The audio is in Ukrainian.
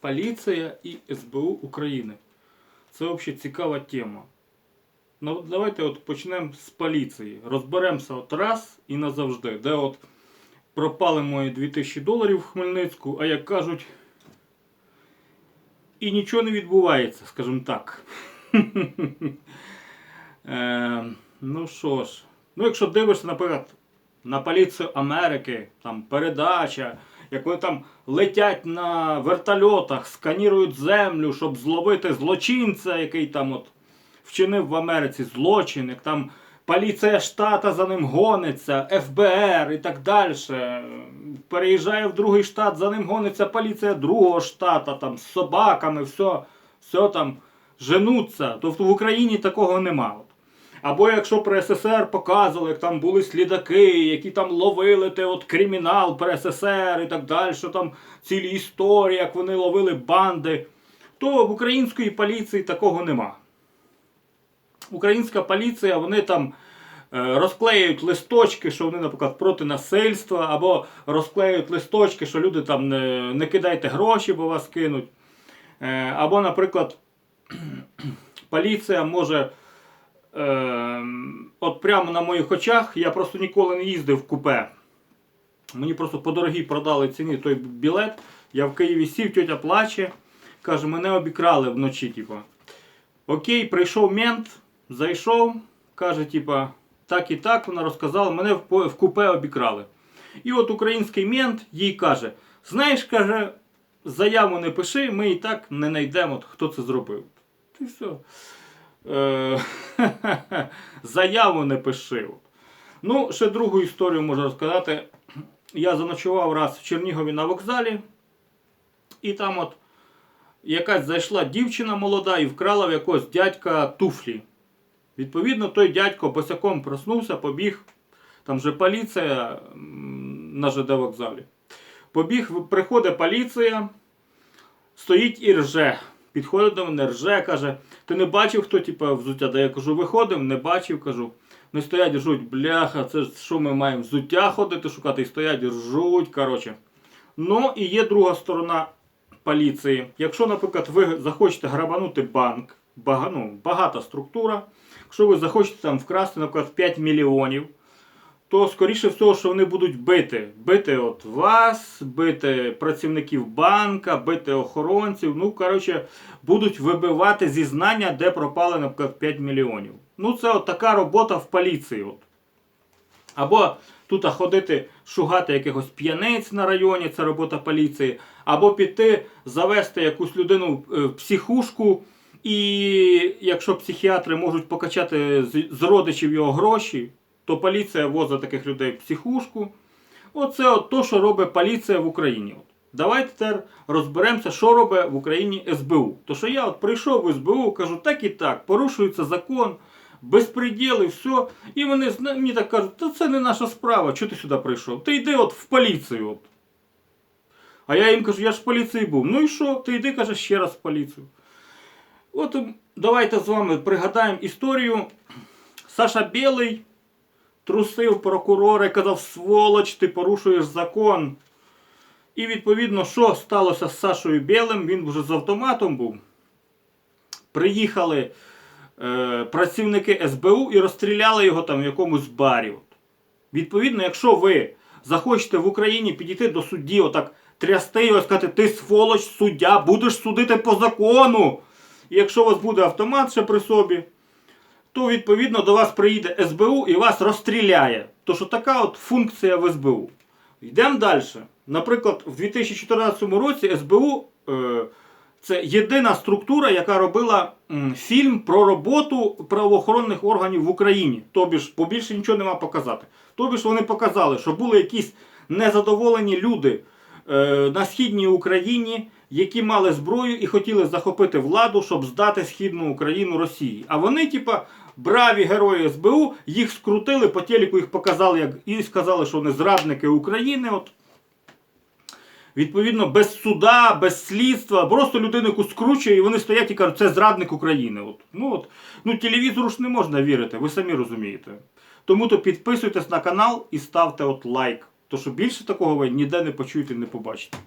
Поліція і СБУ України. Це взагалі цікава тема. Ну, давайте от почнемо з поліції. Розберемося от раз і назавжди. Де от пропали мої 2000 доларів в Хмельницьку, а як кажуть, і нічого не відбувається, скажімо так. Е, ну що ж, ну якщо дивишся, наприклад, на поліцію Америки, там передача, як вони там летять на вертольотах, сканірують землю, щоб зловити злочинця, який там от вчинив в Америці злочин, як там поліція штата за ним гониться, ФБР і так далі. Переїжджає в другий штат, за ним гониться поліція другого штата, там з собаками, все, все там женуться. Тобто в Україні такого нема. Або якщо при СССР показували, як там були слідаки, які там ловили те от кримінал при СССР і так далі, там цілі історії, як вони ловили банди, то в української поліції такого нема. Українська поліція, вони там е, розклеюють листочки, що вони, наприклад, проти насильства, або розклеюють листочки, що люди там не, не кидайте гроші, бо вас кинуть. Е, або, наприклад, поліція може. Е, от прямо на моїх очах я просто ніколи не їздив в купе. Мені просто по дорогій продали ціні той білет. Я в Києві сів, тьотя плаче. Каже, мене обікрали вночі. Типу. Окей, прийшов мент, зайшов, каже, типа, так і так, вона розказала, мене в, купе обікрали. І от український мент їй каже: знаєш, каже, заяву не пиши, ми і так не знайдемо, хто це зробив. І все. Е, заяву не пиши. Ну, ще другу історію можу розказати. Я заночував раз в Чернігові на вокзалі, і там от якась зайшла дівчина молода і вкрала в якогось дядька туфлі. Відповідно, той дядько босяком проснувся, побіг. Там же поліція на ЖД вокзалі. Побіг, приходить поліція, стоїть і рже. Підходить до мене, рже, каже, ти не бачив, хто типу, взуття дає? Я кажу, виходив, не бачив, кажу. Не стоять, ржуть, бляха, це ж що ми маємо взуття ходити шукати, і стоять, ржуть, коротше. Ну і є друга сторона поліції. Якщо, наприклад, ви захочете грабанути банк, бага, ну, багата структура, якщо ви захочете там вкрасти, наприклад, 5 мільйонів, то скоріше всього, що вони будуть бити. Бити от вас, бити працівників банка, бити охоронців. Ну, коротше, будуть вибивати зізнання, де пропали, наприклад, 5 мільйонів. Ну, це от така робота в поліції. От. Або тут ходити шугати якихось п'яниць на районі, це робота поліції, або піти завести якусь людину е, в психушку, і якщо психіатри можуть покачати з, з родичів його гроші, то поліція возить таких людей в психушку. Оце от то, що робить поліція в Україні. От. Давайте тепер розберемося, що робить в Україні СБУ. То що я от прийшов в СБУ, кажу, так і так, порушується закон, безпреділ і все. І вони мені так кажуть, та це не наша справа, чого ти сюди прийшов? Ти йди от в поліцію. От. А я їм кажу, я ж в поліції був. Ну і що? Ти йди, каже, ще раз в поліцію. От давайте з вами пригадаємо історію. Саша Білий трусив прокурора і казав, сволоч, ти порушуєш закон. І відповідно, що сталося з Сашою Білим, він вже з автоматом був. Приїхали е, працівники СБУ і розстріляли його там в якомусь барі. Відповідно, якщо ви захочете в Україні підійти до судді, отак трясти його і сказати, ти сволоч, суддя, будеш судити по закону. І якщо у вас буде автомат ще при собі, то відповідно до вас приїде СБУ і вас розстріляє. То що така от функція в СБУ. Йдемо далі. Наприклад, в 2014 році СБУ е, це єдина структура, яка робила фільм про роботу правоохоронних органів в Україні. Тобі ж побільше нічого нема показати. Тобі ж вони показали, що були якісь незадоволені люди е, на східній Україні, які мали зброю і хотіли захопити владу, щоб здати східну Україну Росії. А вони, типа, браві герої СБУ, їх скрутили, по телеку їх показали як, і сказали, що вони зрадники України. От. Відповідно, без суда, без слідства, просто людину яку скручує, і вони стоять і кажуть, це зрадник України. От. Ну, от. ну телевізору ж не можна вірити, ви самі розумієте. Тому то підписуйтесь на канал і ставте от лайк. То що більше такого ви ніде не почуєте, і не побачите.